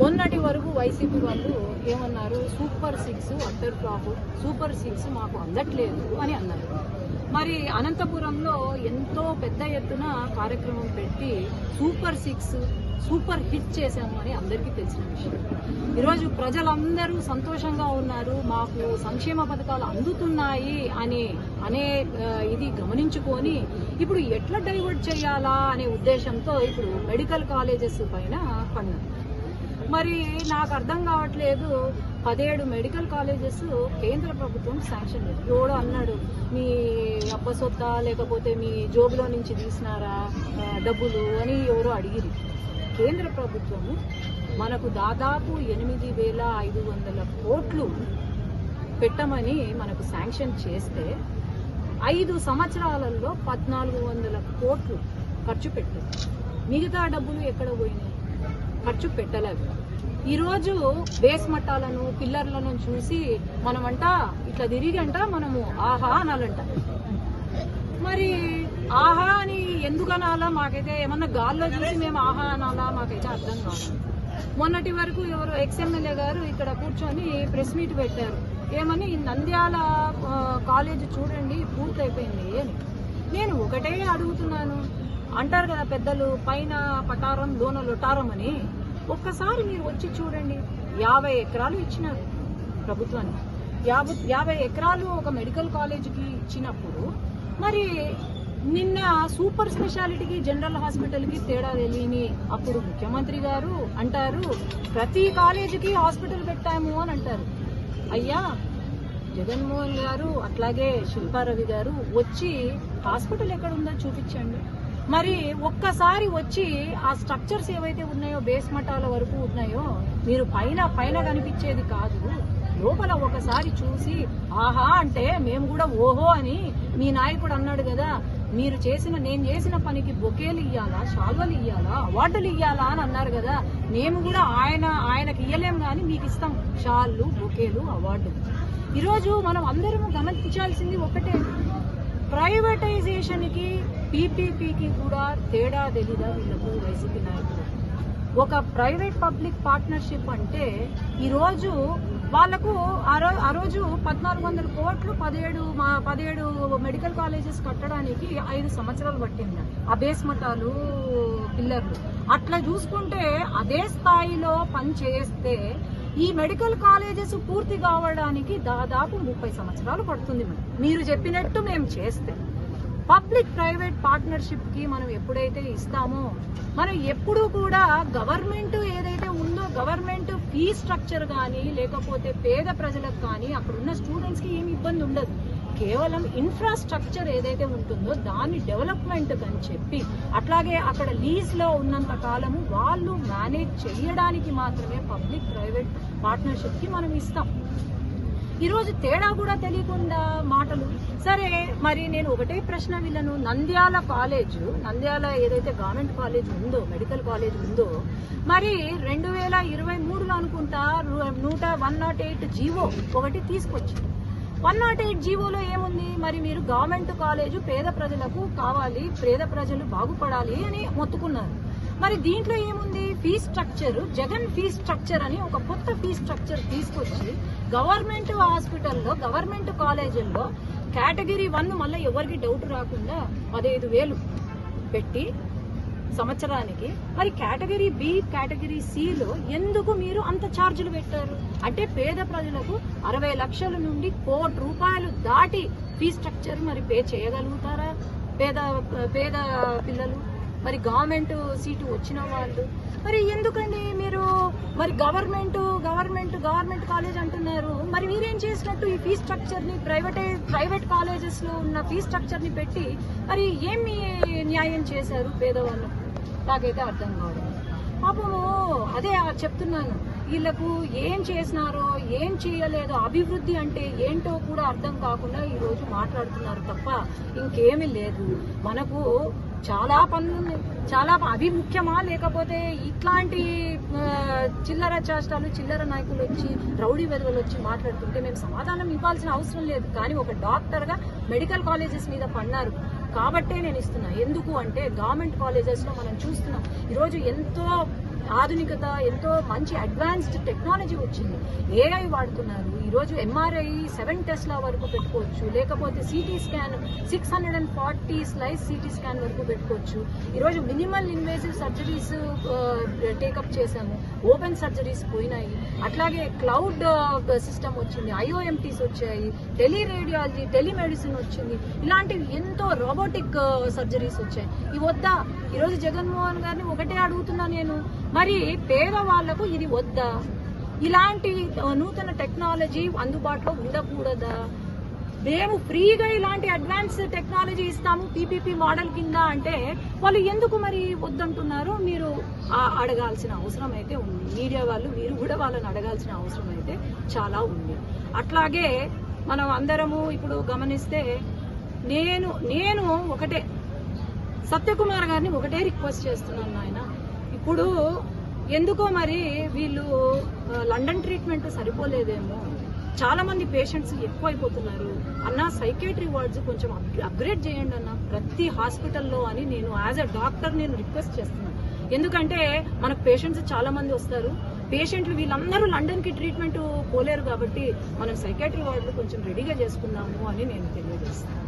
మొన్నటి వరకు వైసీపీ వాళ్ళు ఏమన్నారు? Super six utter flop super six మాకు అందట్లేదు అని అన్నారు. మరి అనంతపురంలో ఎంతో పెద్ద ఎత్తున కార్యక్రమం పెట్టి సూపర్ సిక్స్ సూపర్ హిట్ చేశాము అని అందరికీ తెలిసిన విషయం. ఈరోజు ప్రజలందరూ సంతోషంగా ఉన్నారు. మాకు సంక్షేమ పథకాలు అందుతున్నాయి అని అనే ఇది గమనించుకొని ఇప్పుడు ఎట్లా డైవర్ట్ చేయాలా అనే ఉద్దేశంతో ఇప్పుడు మెడికల్ కాలేజెస్ పైన పన్నారు మరి నాకు అర్థం కావట్లేదు. పదిహేడు మెడికల్ కాలేజెస్ కేంద్ర ప్రభుత్వం శాంక్షన్ లేదు ఎవడో అన్నాడు మీ అబ్బ సొత్త లేకపోతే మీ జోబులో నుంచి తీసినారా డబ్బులు అని ఎవరో అడిగిరు కేంద్ర ప్రభుత్వము మనకు దాదాపు ఎనిమిది వేల ఐదు వందల కోట్లు పెట్టమని మనకు శాంక్షన్ చేస్తే ఐదు సంవత్సరాలలో పద్నాలుగు వందల కోట్లు ఖర్చు పెట్టారు. మిగతా డబ్బులు ఎక్కడ పోయినాయి? ఖర్చు పెట్టలేదు ఈరోజు బేస్ మట్టాలను పిల్లర్లను చూసి మనమంట ఇట్లా తిరిగంట మనము ఆహా అనాలంట. మరి ఆహా అని ఎందుకు అనాలా? మాకైతే ఏమన్నా గాల్లో చూసి మేము ఆహా అనాలా? మాకైతే అర్థం కాదు. మొన్నటి వరకు ఎవరు ఎక్స్ఎమ్మెల్యే గారు ఇక్కడ కూర్చొని ప్రెస్ మీట్ పెట్టారు. ఏమని నంద్యాల కాలేజ్ చూడండి పూర్తయిపోయింది అని. నేను ఒకటే అడుగుతున్నాను. అంటారు కదా పెద్దలు పైన పటారం లోన లొటారం అని. ఒక్కసారి మీరు వచ్చి చూడండి. యాభై ఎకరాలు ఇచ్చినారు ప్రభుత్వానికి. యాభై యాభై ఎకరాలు ఒక మెడికల్ కాలేజీకి ఇచ్చినప్పుడు మరి నిన్న సూపర్ స్పెషాలిటీకి జనరల్ హాస్పిటల్కి తేడా తెలియని అప్పుడు ముఖ్యమంత్రి గారు అంటారు ప్రతి కాలేజీకి హాస్పిటల్ పెట్టాము అని అంటారు. అయ్యా జగన్మోహన్ గారు అట్లాగే శిల్పారవి గారు వచ్చి హాస్పిటల్ ఎక్కడ ఉందో చూపించండి. మరి ఒక్కసారి వచ్చి ఆ స్ట్రక్చర్స్ ఏవైతే ఉన్నాయో బేస్ మఠాల వరకు ఉన్నాయో మీరు పైన పైన కనిపించేది కాదు. లోపల ఒకసారి చూసి ఆహా అంటే మేము కూడా ఓహో అని మీ నాయకుడు అన్నాడు కదా. మీరు చేసిన నేను చేసిన పనికి బొకేలు ఇయ్యాలా షాల్వలు ఇయ్యాలా అవార్డులు ఇయ్యాలా అని అన్నారు కదా. మేము కూడా ఆయన ఆయనకి ఇయ్యలేం కానీ మీకు ఇస్తాం. షాళ్ళు బొకేలు అవార్డులు. ఈరోజు మనం అందరం గమనించాల్సింది ఒకటే ప్రైవేటైజేషన్కి పీపీపీకి కూడా తేడా తెలీదా వీళ్ళకు వైసీపీ నాయకులు? ఒక ప్రైవేట్ పబ్లిక్ పార్ట్నర్షిప్ అంటే ఈరోజు వాళ్ళకు ఆ ఆ రోజు పద్నాలుగు వందల కోట్లు పదిహేడు మా పదిహేడు మెడికల్ కాలేజెస్ కట్టడానికి ఐదు సంవత్సరాలు పట్టింది. ఆ బేస్ మఠాలు పిల్లర్లు. అట్లా చూసుకుంటే అదే స్థాయిలో పని చేస్తే ఈ మెడికల్ కాలేజెస్ పూర్తి కావడానికి దాదాపు ముప్పై సంవత్సరాలు పడుతుంది మీరు చెప్పినట్టు మేము చేస్తే. పబ్లిక్ ప్రైవేట్ పార్ట్నర్షిప్కి మనం ఎప్పుడైతే ఇస్తామో మనం ఎప్పుడూ కూడా గవర్నమెంట్ ఏదైతే ఉందో గవర్నమెంట్ ఫీ స్ట్రక్చర్ కానీ లేకపోతే పేద ప్రజలకు కానీ అక్కడ ఉన్న స్టూడెంట్స్కి ఏమి ఇబ్బంది ఉండదు. కేవలం ఇన్ఫ్రాస్ట్రక్చర్ ఏదైతే ఉంటుందో దాని డెవలప్మెంట్ అని చెప్పి అట్లాగే అక్కడ లీజ్లో ఉన్నంత కాలము వాళ్ళు మేనేజ్ చేయడానికి మాత్రమే పబ్లిక్ ప్రైవేట్ పార్ట్నర్షిప్కి మనం ఇస్తాం. ఈరోజు తేడా కూడా తెలియకుండా మాటలు. సరే మరి నేను ఒకటే ప్రశ్న వీళ్ళను నంద్యాల కాలేజ్ నంద్యాల ఏదైతే గవర్నమెంట్ కాలేజ్ ఉందో మెడికల్ కాలేజ్ ఉందో మరి రెండు వేల ఇరవై మూడులో అనుకుంటా నూట వన్ నాట్ ఎయిట్ జీవో ఒకటి తీసుకొచ్చింది. వన్ నాట్ ఎయిట్ జీవోలో ఏముంది? మరి మీరు గవర్నమెంట్ కాలేజు పేద ప్రజలకు కావాలి పేద ప్రజలు బాగుపడాలి అని మొత్తుకున్నారు. మరి దీంట్లో ఏముంది? Fee structure Jagan fee structure అని ఒక కొత్త ఫీ స్ట్రక్చర్ తీసుకొచ్చి గవర్నమెంట్ హాస్పిటల్లో గవర్నమెంట్ కాలేజీల్లో కేటగిరీ వన్ మళ్ళీ ఎవరికి డౌట్ రాకుండా పదహైదు వేలు పెట్టి సంవత్సరానికి. మరి కేటగిరీ బి కేటగిరీ సిలో ఎందుకు మీరు అంత ఛార్జీలు పెట్టారు? అంటే పేద ప్రజలకు అరవై లక్షల నుండి కోటి రూపాయలు దాటి ఫీ స్ట్రక్చర్ మరి పే చేయగలుగుతారా? పేద పేద పిల్లలు? మరి గవర్నమెంట్ సీటు వచ్చిన వాళ్ళు? మరి ఎందుకండి మీరు మరి గవర్నమెంట్ గవర్నమెంట్ గవర్నమెంట్ కాలేజ్ అంటున్నారు. మరి మీరేం చేసినట్టు ఈ ఫీ స్ట్రక్చర్ని ప్రైవేట్ ప్రైవేట్ కాలేజెస్లో ఉన్న ఫీ స్ట్రక్చర్ని పెట్టి మరి ఏమి న్యాయం చేశారు పేదవాళ్ళు? నాకైతే అర్థం కావడం పాపము అదే చెప్తున్నాను. వీళ్ళకు ఏం చేసినారో ఏం చేయలేదు అభివృద్ధి అంటే ఏంటో కూడా అర్థం కాకుండా ఈరోజు మాట్లాడుతున్నారు తప్ప ఇంకేమీ లేదు. మనకు చాలా పనులు చాలా అవి ముఖ్యమా? లేకపోతే ఇట్లాంటి చిల్లర చేష్టాలు చిల్లర నాయకులు వచ్చి రౌడీ వెదవలు వచ్చి మాట్లాడుతుంటే మేము సమాధానం ఇవ్వాల్సిన అవసరం లేదు. కానీ ఒక డాక్టర్గా మెడికల్ కాలేజెస్ మీద పన్నారు కాబట్టే నేను ఇస్తున్నా. ఎందుకు అంటే గవర్నమెంట్ కాలేజెస్లో మనం చూస్తున్నాం. ఈరోజు ఎంతో ఆధునికత ఎంతో మంచి అడ్వాన్స్డ్ టెక్నాలజీ వచ్చింది. ఏఐ వాడుతున్నారు. ఈరోజు ఎంఆర్ఐ సెవెన్ టెస్ట్ల వరకు పెట్టుకోవచ్చు. లేకపోతే CT scan six hundred and forty slice CT scan వరకు పెట్టుకోవచ్చు. ఈరోజు minimal invasive surgeries take up చేశాము. ఓపెన్ సర్జరీస్ పోయినాయి. అట్లాగే క్లౌడ్ సిస్టమ్ వచ్చింది. ఐఓఎంటీస్ వచ్చాయి. టెలి రేడియాలజీ టెలిమెడిసిన్ వచ్చింది. ఇలాంటివి ఎంతో రోబోటిక్ సర్జరీస్ వచ్చాయి. ఇవి వద్దా ఈరోజు జగన్మోహన్ గారిని ఒకటే అడుగుతున్నా నేను. మరి పేదవాళ్ళకు ఇది వద్దా? ఇలాంటి నూతన టెక్నాలజీ అందుబాటులో ఉండకూడదా? మేము ఫ్రీగా ఇలాంటి అడ్వాన్స్ టెక్నాలజీ ఇస్తాము పీపీపీ మోడల్ కింద అంటే వాళ్ళు ఎందుకు మరి వద్దంటున్నారో? మీరు అడగాల్సిన అవసరం అయితే ఉంది. మీడియా వాళ్ళు మీరు కూడా వాళ్ళని అడగాల్సిన అవసరం అయితే చాలా ఉంది. అట్లాగే మనం అందరము ఇప్పుడు గమనిస్తే నేను నేను ఒకటే సత్యకుమార్ గారిని ఒకటే రిక్వెస్ట్ చేస్తున్నాను నాయన. ఇప్పుడు ఎందుకో మరి వీళ్ళు లండన్ ట్రీట్మెంట్ సరిపోలేదేమో. చాలా మంది పేషెంట్స్ ఎక్కువైపోతున్నారు. అన్న సైకేట్రీ వార్డ్స్ కొంచెం అప్- అప్గ్రేడ్ చేయండి అన్న. ప్రతి హాస్పిటల్లో అని నేను యాజ్ అ డాక్టర్ నేను రిక్వెస్ట్ చేస్తున్నాను. ఎందుకంటే మనకు పేషెంట్స్ చాలా మంది వస్తారు. పేషెంట్లు వీళ్ళందరూ లండన్కి ట్రీట్మెంట్ పోలేరు కాబట్టి మనం సైకేట్రీ వార్డులు కొంచెం రెడీగా చేసుకున్నాము అని నేను తెలియజేస్తాను